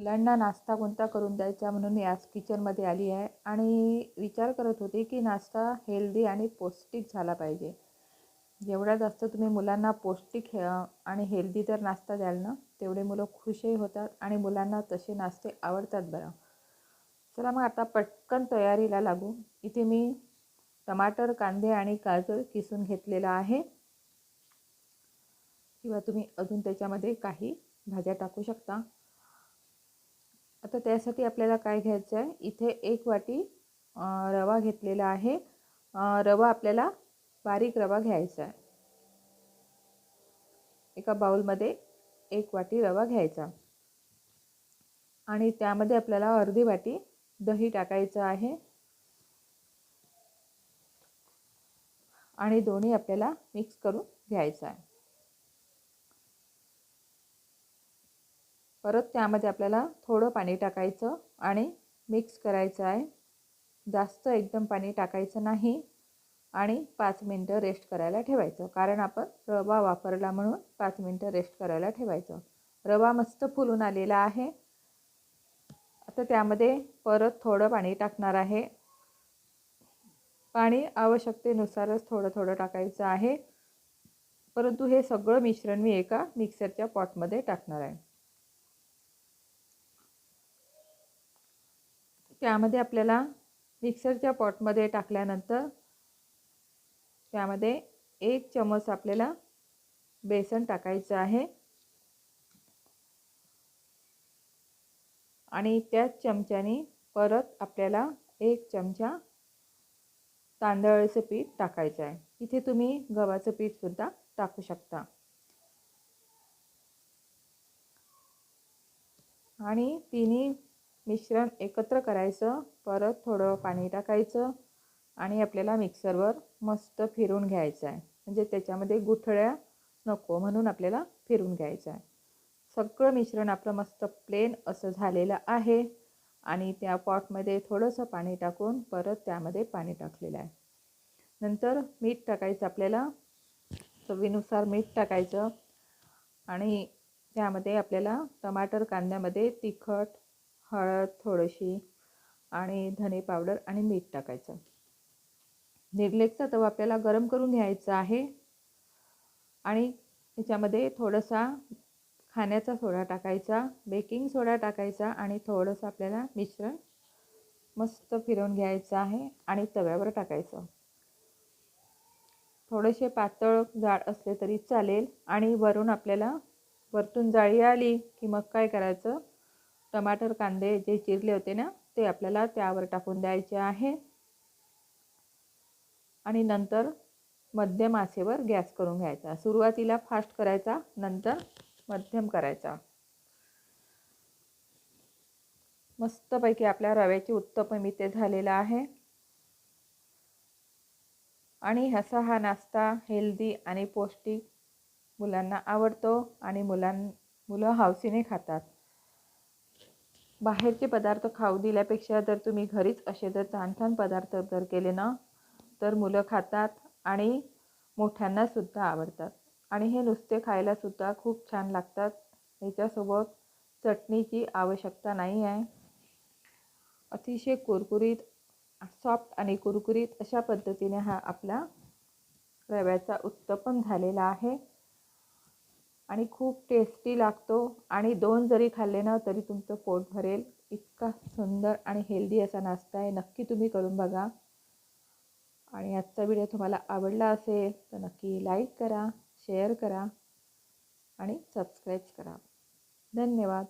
मुलांना नाश्ता कोणता करून द्यायचा म्हणून मी आज किचनमध्ये आली आहे आणि विचार करत होते की नाश्ता हेल्दी आणि पौष्टिक झाला पाहिजे. जेवढा जास्त तुम्ही मुलांना पौष्टिक हे आणि हेल्दी जर नाश्ता द्याल ना तेवढे मुलं खुशही होतात आणि मुलांना तसे नाश्ते आवडतात बरं. चला मग आता पटकन तयारीला लागू. इथे मी टमाटर कांदे आणि गाजर किसून घेतलेला आहे. किंवा तुम्ही अजून त्याच्यामध्ये काही भाज्या टाकू शकता. आता त्यासाठी आपल्याला काय घ्यायचं आहे? इथे एक वाटी रवा घेतलेला आहे. रवा आपल्याला बारीक रवा घ्यायचा आहे. एका बाउलमध्ये एक वाटी रवा घ्यायचा. आणि त्यामध्ये आपल्याला अर्धी वाटी दही टाकायचं आहे. आणि दोन्ही आपल्याला मिक्स करून घ्यायचं आहे. परत त्यामध्ये आपल्याला थोडं पाणी टाकायचं आणि मिक्स करायचं आहे. जास्त एकदम पाणी टाकायचं नाही आणि पाच मिनटं रेस्ट करायला ठेवायचं. कारण आपण रवा वापरला म्हणून पाच मिनटं रेस्ट करायला ठेवायचं. रवा मस्त फुलून आलेला आहे. आता त्यामध्ये परत थोडं पाणी टाकणार आहे. पाणी आवश्यकतेनुसारच थोडं थोडं टाकायचं आहे. परंतु हे सगळं मिश्रण मी एका मिक्सरच्या पॉटमध्ये टाकणार आहे. त्यामध्ये आपल्याला मिक्सरच्या पॉटमध्ये टाकल्यानंतर त्यामध्ये एक चमच आपल्याला बेसन टाकायचं आहे. आणि त्याच चमच्याने परत आपल्याला एक चमचा तांदळाचं पीठ टाकायचं आहे. इथे तुम्ही गव्हाचं पीठसुद्धा टाकू शकता. आणि तिन्ही मिश्रण एकत्र करायचं परत थोडं पाणी टाकायचं आणि आपल्याला मिक्सरवर मस्त फिरून घ्यायचं आहे. म्हणजे त्याच्यामध्ये गुठळ्या नको म्हणून आपल्याला फिरून घ्यायचं आहे. सगळं मिश्रण आपलं मस्त प्लेन असं झालेलं आहे आणि त्या पॉटमध्ये थोडंसं पाणी टाकून परत त्यामध्ये पाणी टाकलेलं आहे. नंतर मीठ टाकायचं आपल्याला. चवीनुसार मीठ टाकायचं आणि त्यामध्ये आपल्याला टमाटर कांद्यामध्ये तिखट हळद थोडीशी आणि धने पावडर आणि मीठ टाकायचं. निर्लेपचा तवा आपल्याला गरम करून घ्यायचा आहे. आणि त्याच्यामध्ये थोडासा खाण्याचा सोडा टाकायचा बेकिंग सोडा टाकायचा आणि थोडंसं आपल्याला मिश्रण मस्त फिरवून घ्यायचं आहे आणि तव्यावर टाकायचं. थोडेसे पातळ जाड असले तरी चालेल आणि वरून आपल्याला वरतून जाळी आली की मग काय करायचं? टमाटर कांदे जे चिरले होते ना ते आपल्याला त्यावर टाकून द्यायचे आहे. आणि नंतर मध्यम आसेवर गॅस करून घ्यायचा. सुरुवातीला फास्ट करायचा नंतर मध्यम करायचा. मस्तपैकी आपल्या रव्याची उत्तपम इथे झालेला आहे. आणि असा हा नाश्ता हेल्दी आणि पौष्टिक मुलांना आवडतो आणि मुलां मुलं हौसीने खातात. बाहेरचे पदार्थ खाऊ दिल्यापेक्षा जर तुम्ही घरीच असे जर छान छान पदार्थ जर केले ना तर मुलं खातात आणि मोठ्यांनासुद्धा आवडतात. आणि हे नुसते खायलासुद्धा खूप छान लागतात. याच्यासोबत चटणीची आवश्यकता नाही आहे. अतिशय कुरकुरीत सॉफ्ट आणि कुरकुरीत अशा पद्धतीने हा आपला रव्याचा उत्तपम झालेला आहे. आणि खूप टेस्टी लागतो. आणि दोन जरी खाल्ले ना तरी तुमचं पोट भरेल. इतका सुंदर आणि हेल्दी असा नाश्ता आहे. नक्की तुम्ही करून बघा. आणि आजचा व्हिडिओ तुम्हाला आवडला असेल तर नक्की लाईक करा शेअर करा आणि सबस्क्राईब करा. धन्यवाद.